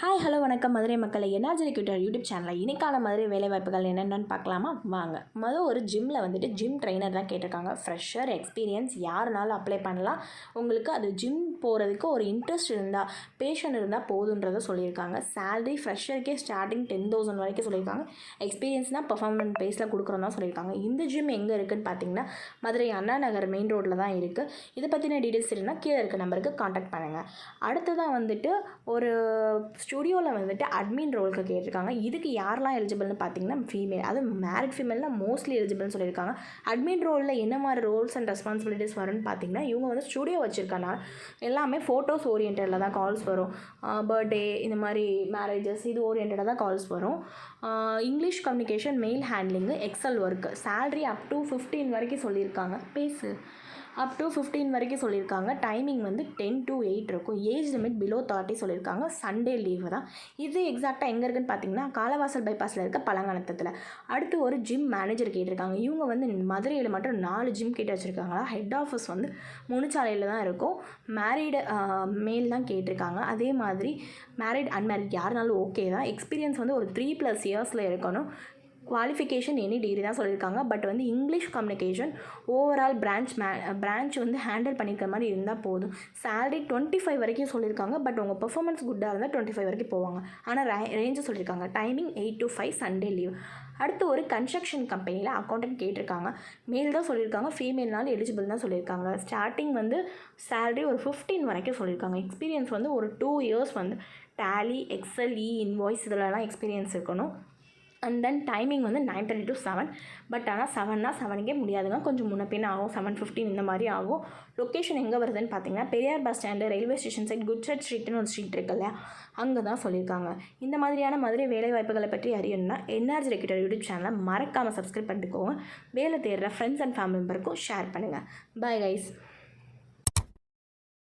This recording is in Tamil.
ஹாய் ஹலோ வணக்கம். மதுரை மக்களை என்ஆர்ஜி ட்விட்டர் யூடியூப் சேனலில் இன்னைக்கான மதுரை வேலைவாய்ப்புகள் என்னென்னு பார்க்கலாமா? வாங்க. மொதல் ஒரு ஜிம்மில் வந்துட்டு ஜிம் ட்ரைனர் தான் கேட்டிருக்காங்க. ஃப்ரெஷர் எக்ஸ்பீரியன்ஸ் யாருனாலும் அப்ளை பண்ணலாம். உங்களுக்கு அது ஜிம் போகிறதுக்கு ஒரு இன்ட்ரெஸ்ட் இருந்தால் பேஷன் இருந்தால் போதுன்றதை சொல்லியிருக்காங்க. சேலரி ஃப்ரெஷருக்கே ஸ்டார்டிங் டென் தௌசண்ட் வரைக்கும் சொல்லியிருக்காங்க. எக்ஸ்பீரியன்ஸ்னால் பர்ஃபார்மன்ஸ் பேஸில் கொடுக்குறோம் தான் சொல்லியிருக்காங்க. இந்த ஜிம் எங்கே இருக்குதுன்னு பார்த்தீங்கன்னா மதுரை அண்ணா நகர் மெயின் ரோட்டில் தான் இருக்குது இதை பற்றின டீட்டெயில்ஸ் இருந்தால் கீழே இருக்க நம்பருக்கு காண்டாக்ட் பண்ணுங்கள் அடுத்ததாக வந்துட்டு ஒரு ஸ்டுடியோவில் வந்துட்டு அட்மின் ரோலுக்கு கேட்டிருக்காங்க. இதுக்கு யாரெல்லாம் எலிஜிபிள்னு பார்த்தீங்கன்னா ஃபீமேல் அது மேரிட் ஃபீமேலில் மோஸ்ட்லி எலிஜிபிள்னு சொல்லியிருக்காங்க. அட்மின் ரோலில் என்ன மாதிரி ரோல்ஸ் அண்ட் ரெஸ்பான்சிபிலிட்டிஸ் வரும்னு பார்த்தீங்கன்னா இவங்க வந்து ஸ்டுடியோ வச்சுருக்கனால எல்லாமே ஃபோட்டோஸ் ஓரியன்டில் தான் கால்ஸ் வரும். பர்த்டே இந்த மாதிரி மேரேஜஸ் இது ஓரியன்டாக தான் கால்ஸ் வரும். English communication mail handling Excel work salary up to fifteen வரைக்கும் சொல்லியிருக்காங்க. பேசு. அப் டு ஃபிஃப்டீன் வரைக்கும் சொல்லியிருக்காங்க. டைமிங் வந்து டென் டு எயிட் இருக்கும். ஏஜ் லிமிட் பிலோ தேர்ட்டி சொல்லியிருக்காங்க. சண்டே லீவு தான். இது எக்ஸாக்டாக எங்கே இருக்குன்னு பார்த்தீங்கன்னா காலவாசல் பைபாஸில் இருக்க பழங்கானத்தத்தில் அடுத்து ஒரு ஜிம் மேனேஜர் கேட்டிருக்காங்க. இவங்க வந்து மதுரையில் மட்டும் நாலு ஜிம் கிட்ட வச்சுருக்காங்களா? ஹெட் ஆஃபீஸ் வந்து முனிச்சாலையில் தான் இருக்கும். மேரீடு மேல் தான் கேட்டிருக்காங்க. அதே மாதிரி மேரிட் அன்மேரிட் யாருனாலும் ஓகே தான். எக்ஸ்பீரியன்ஸ் வந்து ஒரு த்ரீ ப்ளஸ் இயர்ஸில் இருக்கணும். குவாலிஃபிகேஷன் எனி டிகிரி தான் சொல்லியிருக்காங்க. பட் வந்து இங்கிலீஷ் கம்யூனிகேஷன் ஓவரால் பிரான்ச் மே பிரான்ச் வந்து ஹேண்டில் பண்ணிக்கிற மாதிரி இருந்தால் போதும். சேலரி டுவெண்ட்டி ஃபைவ் வரைக்கும் சொல்லியிருக்காங்க. பட் உங்கள் பெர்ஃபார்மன்ஸ் குட்டாக இருந்தால் டுவெண்ட்டி ஃபைவ் வரைக்கும் போவாங்க. ஆனால் ரே ரேஞ்சு சொல்லியிருக்காங்க. Timing eight to five Sunday leave அடுத்து ஒரு கன்ஸ்ட்ரக்ஷன் கம்பெனியில் அக்கௌண்டன்ட் கேட்டிருக்காங்க. மேல் தான் சொல்லியிருக்காங்க. ஃபீமேல்னாலும் எலிஜிபிள் தான் சொல்லியிருக்காங்க. ஸ்டார்டிங் வந்து சேலரி ஒரு ஃபிஃப்டீன் வரைக்கும் சொல்லியிருக்காங்க. எக்ஸ்பீரியன்ஸ் வந்து ஒரு டூ இயர்ஸ் வந்து டேலி எக்ஸல் இ இன்வாய்ஸ் இதிலலாம் எக்ஸ்பீரியன்ஸ் இருக்கணும். அண்ட் தென் டைமிங் வந்து nine thirty to seven but ஆனால் செவன்னா செவனுக்கே முடியாதுங்க. கொஞ்சம் முன்ன பின்ன ஆகும். செவன் ஃபிஃப்டின் இந்த மாதிரி ஆகும். லொக்கேஷன் எங்கே வருதுன்னு பார்த்தீங்கன்னா Periyar bus stand railway station side goods shed ஸ்ட்ரீட்னு ஒரு ஸ்ட்ரீட் இருக்கு இல்லையா? அங்கே தான் சொல்லியிருக்காங்க. இந்த மாதிரியான மதுரை வேலை வாய்ப்புகளை பற்றி அறியணும்னா என்ஆர்ஜி ரெக்யூட்டர் யூடியூப் சேனலை மறக்காமல் சப்ஸ்கிரைப் பண்ணிக்கோங்க. வேலை தேடுற ஃப்ரெண்ட்ஸ் அண்ட் ஃபேமிலி மெம்பருக்கும் ஷேர் பண்ணுங்கள் பாய் கைஸ்